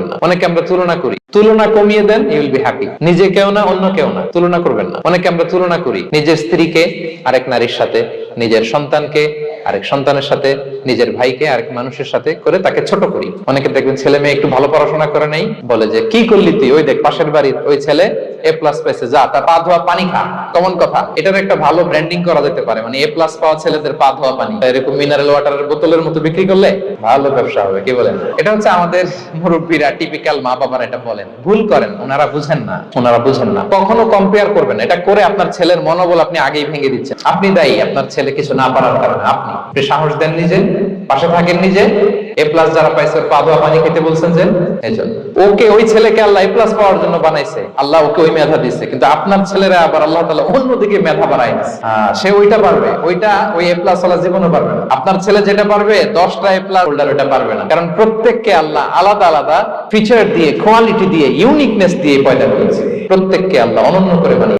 করবেন না। অনেকে আমরা তুলনা করি। তুলনা কমিয়ে দেন ইউ উইল বি হ্যাপি নিজে কেউ না, অন্য কেউ না। তুলনা করবেন না। অনেকে আমরা তুলনা করি, নিজের স্ত্রীকে, আরেক নারীর সাথে, নিজের সন্তানকে, আরেক সন্তানের সাথে, নিজের ভাইকে, আরেক মানুষের সাথে করে তাকে ছোট করি। অনেকে দেখবেন ছেলে মেয়ে একটু ভালো পড়াশোনা করে নেই, বলে যে, কি করলি তুই? ওই দেখ, পাশের বাড়ির ওই ছেলে মানে বোতলের মতো বিক্রি করলে ভালো ব্যবসা হবে, কি বলেন? এটা হচ্ছে আমাদের মুরব্বীরা টিপিক্যাল মা বাবারা এটা বলেন। ভুল করেন, ওনারা বুঝেন না। ওনারা বুঝেন না। কখনো কম্পেয়ার করবেন এটা করে আপনার ছেলের মনোবল আপনি আগেই ভেঙে দিচ্ছেন। আপনি দায়ী। আপনার ছেলে কিছু না পারার কারণে আপনি। সাহস দেন নিজে, পাশে থাকেন নিজে এ প্লাস যারা পাইছে ওর পানি খেতে বলছেন যে ওকে ওই ছেলেকে আল্লাহ এ প্লাস পাওয়ার জন্য বানাইছে। আল্লাহ ওকে ওই মেধা দিচ্ছে কিন্তু আপনার ছেলেরা আবার আল্লাহ তাআলা অন্যদিকে মেধা হ্যাঁ, সে ওইটা পারবে ওইটা ওই এ প্লাস ওয়ালা জীবনে পারবে না। আপনার ছেলে যেটা পারবে দশটা এ প্লাস হোল্ডার ওইটা পারবে না। কারণ প্রত্যেককে আল্লাহ আলাদা আলাদা ফিচার দিয়ে কোয়ালিটি দিয়ে ইউনিকনেস দিয়ে পয়দা করেছে। প্রত্যেককে আল্লাহ অনন্য করে বানিয়ে